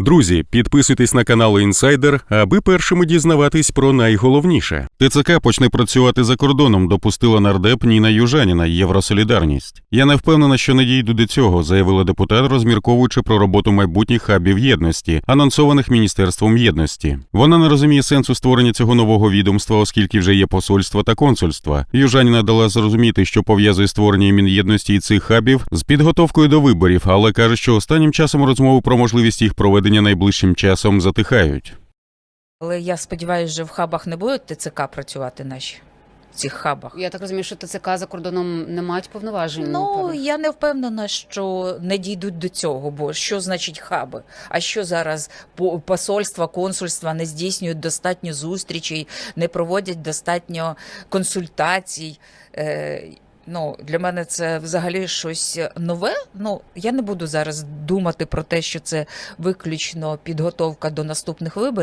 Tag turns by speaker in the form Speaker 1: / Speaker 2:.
Speaker 1: Друзі, підписуйтесь на канал Інсайдер, аби першими дізнаватись про найголовніше. ТЦК почне працювати за кордоном, допустила нардеп Ніна Южаніна, Євросолідарність. Я не впевнена, що не дійду до цього, заявила депутат, розмірковуючи про роботу майбутніх хабів єдності, анонсованих міністерством єдності. Вона не розуміє сенсу створення цього нового відомства, оскільки вже є посольства та консульства. Южаніна дала зрозуміти, що пов'язує створення мін'єдності і цих хабів з підготовкою до виборів, але каже, що останнім часом розмови про можливість їх проведення найближчим часом затихають.
Speaker 2: Але я сподіваюся, що в хабах не будуть ТЦК працювати наші в цих хабах.
Speaker 3: Я так розумію, що ТЦК за кордоном не мають повноважень.
Speaker 2: Ну
Speaker 3: певних.
Speaker 2: я не впевнена, що не дійдуть до цього, бо що значить хаби? А що зараз по- посольства, консульства не здійснюють достатньо зустрічей, не проводять достатньо консультацій. Е, Ну, для мене це взагалі щось нове. Ну, я не буду зараз думати про те, що це виключно підготовка до наступних виборів.